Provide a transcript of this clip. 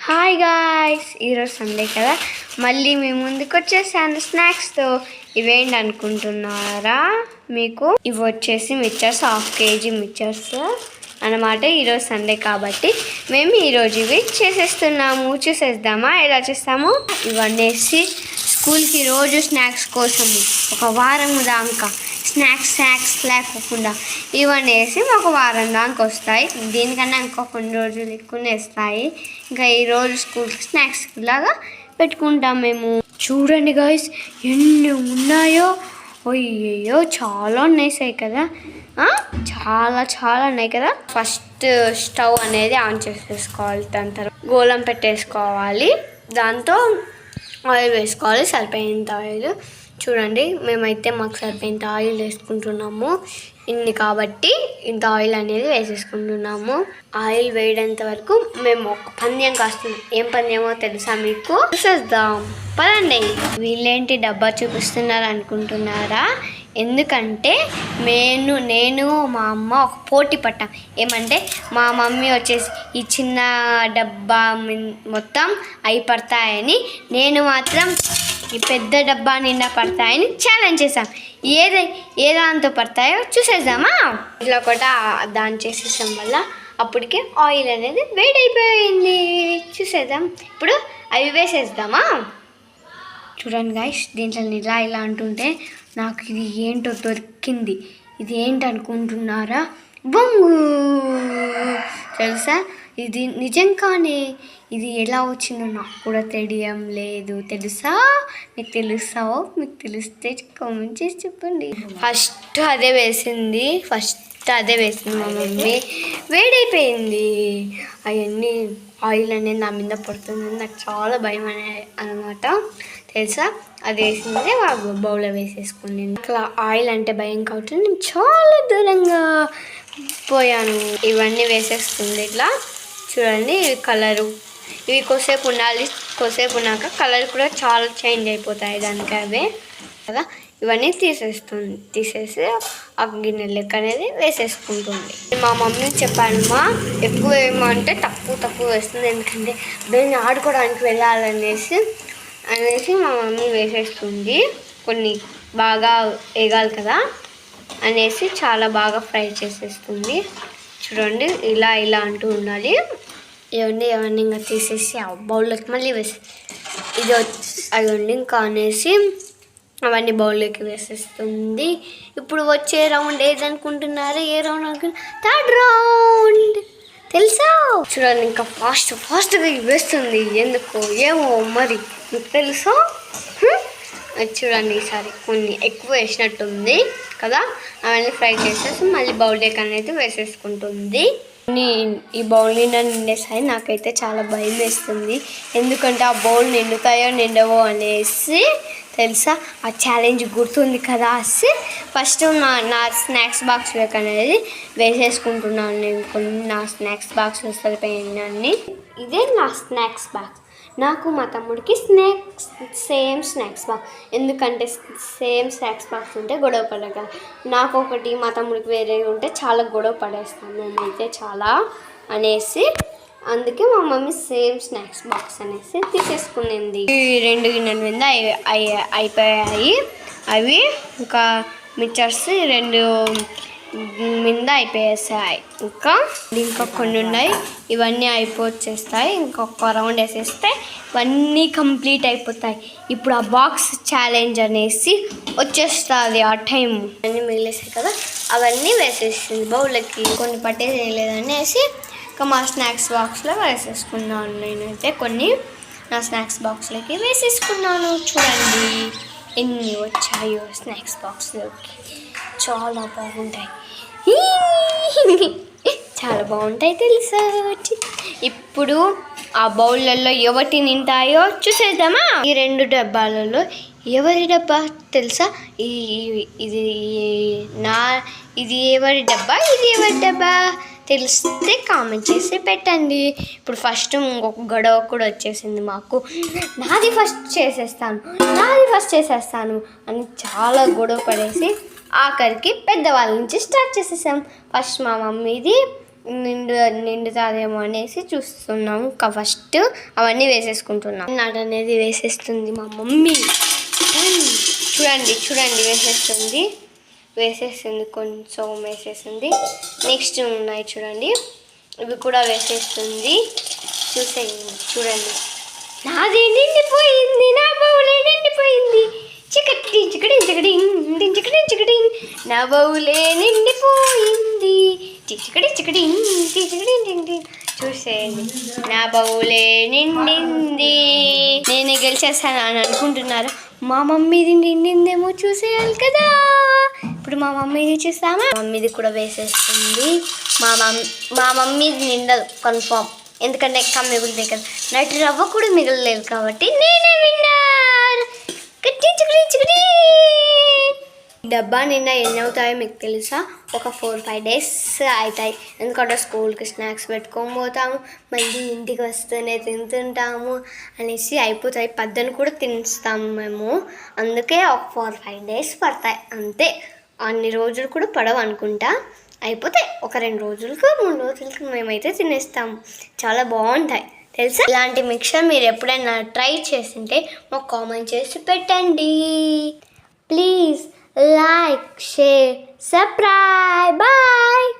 Hi guys ఈరోజు Sunday కదా. మళ్ళీ మీ ముందుకు వచ్చేసాను స్నాక్స్తో ఇవేంటి అనుకుంటున్నారా మీకు ఇవి వచ్చేసి మిక్చర్స్ హాఫ్ కేజీ మిక్చర్స్ అన్నమాట ఈరోజు సండే కాబట్టి. మేము ఈరోజు ఇవి చేసేస్తున్నాము. చూసేద్దామా? ఎలా చేస్తాము? ఇవన్నీ వేసి స్కూల్కి రోజు స్నాక్స్ కోసము ఒక వారం దాకా స్నాక్స్ స్నాక్స్ లేకుండా ఇవన్నీ వేసి ఒక వారం దాకా వస్తాయి. దీనికన్నా ఇంకో కొన్ని రోజులు ఎక్కువ వేస్తాయి. ఇంకా ఈ రోజు స్కూల్కి స్నాక్స్ లాగా పెట్టుకుంటాం మేము. చూడండి గాయస్ ఎన్ని ఉన్నాయో? అయ్యయ్యో చాలా ఉన్నాయి కదా. చాలా చాలా ఉన్నాయి కదా. ఫస్ట్ స్టవ్ అనేది ఆన్ చేసేసుకోవాలి. దాని తర్వాత గోళం పెట్టేసుకోవాలి. దాంతో ఆయిల్ వేసుకోవాలి. సరిపోయేంత ఆయిల్. చూడండి మేమైతే మాకు సరిపోయేంత ఆయిల్ వేసుకుంటున్నాము. ఇన్ని కాబట్టి ఇంత ఆయిల్ అనేది వేసేసుకుంటున్నాము. ఆయిల్ వేయడంత వరకు మేము ఒక పందెం కాస్తున్నాం. ఏం పందెమో తెలుసా మీకు? చూసేద్దాం. పదండి. వీళ్ళేంటి డబ్బా చూపిస్తున్నారు అనుకుంటున్నారా ఎందుకంటే నేను నేను మా అమ్మ ఒక పోటీ పట్టాం ఏమంటే మా మమ్మీ వచ్చేసి ఈ చిన్న డబ్బా మొత్తం అయి పడతాయని నేను మాత్రం ఈ పెద్ద డబ్బా నిండా పడతాయని ఛాలెంజ్ చేసాం ఏది ఏ దాంతో పడతాయో చూసేద్దామా? ఇట్లా కూడా దాన్ని చేసేసాం వల్ల అప్పటికే ఆయిల్ అనేది వేడైపోయింది. చూసేద్దాం. ఇప్పుడు అవి వేసేద్దామా? చూడండి గాయస్ దీంట్లో ఇలా ఇలా అంటుంటే నాకు ఇది ఏంటో దొరికింది. ఇది ఏంటి అనుకుంటున్నారా? బొంగు! తెలుసా? ఇది నిజంగానే ఇది ఎలా వచ్చిందో నాకు కూడా తెలియం లేదు. తెలుసా? మీకు తెలుసా మీకు తెలిస్తే కామెంట్ చేసి చెప్పండి. ఫస్ట్ అదే వేసింది. ఫస్ట్ అదే వేసింది మా మమ్మీ. వేడైపోయింది. అవన్నీ ఆయిల్ అనేది నా మీద పడుతుంది నాకు చాలా భయం అనే అనమాట తెలుసా? అది వేసిందే బౌల్లో వేసేసుకుని అట్లా ఆయిల్ అంటే భయం కాబట్టి నేను చాలా దూరంగా పోయాను. ఇవన్నీ వేసేస్తుంది ఇట్లా. చూడండి కలరు. ఇవి కొసేపు ఉండాలి. కొసేపు ఉన్నాక కలర్ కూడా చాలా చేంజ్ అయిపోతాయి దానికి అవే. కదా? ఇవన్నీ తీసేస్తుంది. తీసేసి ఆ గిన్నె లెక్క అనేది వేసేసుకుంటుంది. మా మమ్మీ చెప్పాను మా ఎక్కువ ఏమంటే తక్కువ తక్కువ వేస్తుంది. ఎందుకంటే దాన్ని ఆడుకోవడానికి వెళ్ళాలనేసి అనేసి మా మమ్మీ వేసేస్తుంది. కొన్ని బాగా వేగాలి కదా అనేసి చాలా బాగా ఫ్రై చేసేస్తుంది. చూడండి ఇలా ఇలా అంటూ ఉండాలి. ఇవన్నీ ఇవన్నీ ఇంకా తీసేసి ఆ బౌల్లోకి మళ్ళీ వేసి ఇది వచ్చి అవి ఇంకా అనేసి అవన్నీ బౌల్లోకి వేసేస్తుంది. ఇప్పుడు వచ్చే రౌండ్ ఏది అనుకుంటున్నారు ఏ రౌండ్ అనుకుంటున్నారు థర్డ్ రౌండ్. తెలుసా? చూడండి ఇంకా ఫాస్ట్ ఫాస్ట్గా వేస్తుంది ఎందుకు ఏమో మరి తెలుసా? చూడండి ఈసారి కొన్ని ఎక్కువ వేసినట్టుంది కదా. అవన్నీ ఫ్రై చేసేసి మళ్ళీ బౌల్డేక్ అనేది వేసేసుకుంటుంది. ఈ బౌల్ నిండా నిండేసాయి. నాకైతే చాలా భయం వేస్తుంది. ఎందుకంటే ఆ బౌల్ నిండుతాయో నిండవో అనేసి తెలుసా? ఆ ఛాలెంజ్ గుర్తుంది కదా అసి ఫస్ట్ నా నా స్నాక్స్ బాక్స్ వేక్ అనేది వేసేసుకుంటున్నాను నేను. కొన్ని నా స్నాక్స్ బాక్స్ సరిపోయినాన్ని ఇదే నా స్నాక్స్ బాక్స్ నాకు మా తమ్ముడికి స్నాక్స్ సేమ్ స్నాక్స్ బాక్స్ ఎందుకంటే సేమ్ స్నాక్స్ బాక్స్ ఉంటే గొడవ పడగల నాకు ఒకటి మా తమ్ముడికి వేరే ఉంటే చాలా గొడవ పడేస్తాను. మేమైతే చాలా అనేసి అందుకే మా మమ్మీ సేమ్ స్నాక్స్ బాక్స్ అనేసి తీసేసుకునింది. ఈ రెండు గిన్నెల మీద అయిపోయాయి. అవి ఇంకా మిక్చర్స్ రెండు మీద అయిపోయేసాయి. ఇంకా ఇంకా కొన్ని ఉన్నాయి. ఇవన్నీ అయిపోచేస్తాయి ఇంకొక రౌండ్ వేసేస్తే ఇవన్నీ కంప్లీట్ అయిపోతాయి. ఇప్పుడు ఆ బాక్స్ ఛాలెంజ్ అనేసి వచ్చేస్తుంది ఆ టైం అన్నీ మిగిలేసాయి కదా అవన్నీ వేసేస్తుంది బౌల్కి కొన్ని పట్టేసేయలేదనేసి ఇంకా మా స్నాక్స్ బాక్స్లో వేసేసుకున్నాను. నేనైతే కొన్ని నా స్నాక్స్ బాక్స్లోకి వేసేసుకున్నాను. చూడండి ఎన్ని వచ్చాయో స్నాక్స్ బాక్స్లోకి. చాలా బాగుంటాయి. చాలా బాగుంటాయి తెలుసా ఇప్పుడు ఆ బౌళ్ళల్లో ఎవటి నింటాయో చూసేద్దామా? ఈ రెండు డబ్బాలలో ఎవరి డబ్బా తెలుసా? ఈ ఈ- ఇది నా ఇది ఎవరి డబ్బా ఇది ఎవరి డబ్బా? తెలిస్తే కామెంట్ చేసి పెట్టండి. ఇప్పుడు ఫస్ట్ ఇంకొక గొడవ కూడా వచ్చేసింది మాకు. నాది ఫస్ట్ చేసేస్తాను. నాది ఫస్ట్ చేసేస్తాను అని చాలా గొడవ పడేసి ఆఖరికి పెద్దవాళ్ళ నుంచి స్టార్ట్ చేసేసాం. ఫస్ట్ మా మమ్మీది నిండు నిండుతాదేమో అనేసి చూస్తున్నాం. ఇంకా ఫస్ట్ అవన్నీ వేసేసుకుంటున్నాం. నాట్ అనేది వేసేస్తుంది మా మమ్మీ. చూడండి చూడండి వేసేస్తుంది. వేసేస్తుంది కొంచెం వేసేస్తుంది. నెక్స్ట్ ఉన్నాయి చూడండి. ఇవి కూడా వేసేస్తుంది. చూసేయండి చూడండి నాది నిండిపోయింది నా బౌలే నిండిపోయింది చికటి చికటి చికటి చికటి చికటి నా బౌలే నిండిపోయింది చిక్కడి చికటి చికటి చూసేయండి. నా బౌలే నిండింది. నేనే గెలిచేస్తాను అని అనుకుంటున్నారు? మా మమ్మీది నిండిందేమో చూసేయాలి కదా. ఇప్పుడు మా మమ్మీది చూస్తామా? మమ్మీది కూడా వేసేస్తుంది. మా మమ్మీ మా మమ్మీది నిండదు కన్ఫామ్. ఎందుకంటే కమ్మి మిగులుతాయి కదా. నటి రవ్వ కూడా మిగలలేదు కాబట్టి నేనే విన్నారు. చిక్కడి చిక్కడి డబ్బా నిన్న ఎన్ని అవుతాయో మీకు తెలుసా? ఒక ఫోర్ ఫైవ్ డేస్ అవుతాయి ఎందుకంటే స్కూల్కి స్నాక్స్ పెట్టుకొని పోతాము మళ్ళీ ఇంటికి వస్తూనే తింటుంటాము అనేసి అయిపోతాయి. పద్దని కూడా తినిస్తాము మేము. అందుకే ఒక ఫోర్ ఫైవ్ డేస్ పడతాయి. అంతే. అన్ని రోజులు కూడా పడవు అనుకుంటా. అయిపోతాయి ఒక రెండు రోజులకు మూడు రోజులకి మేమైతే తినేస్తాము చాలా బాగుంటాయి. తెలుసా? ఇలాంటి మిక్సర్ మీరు ఎప్పుడైనా ట్రై చేసింటే మాకు కామెంట్ చేసి పెట్టండి. Please. like, share, subscribe. Bye.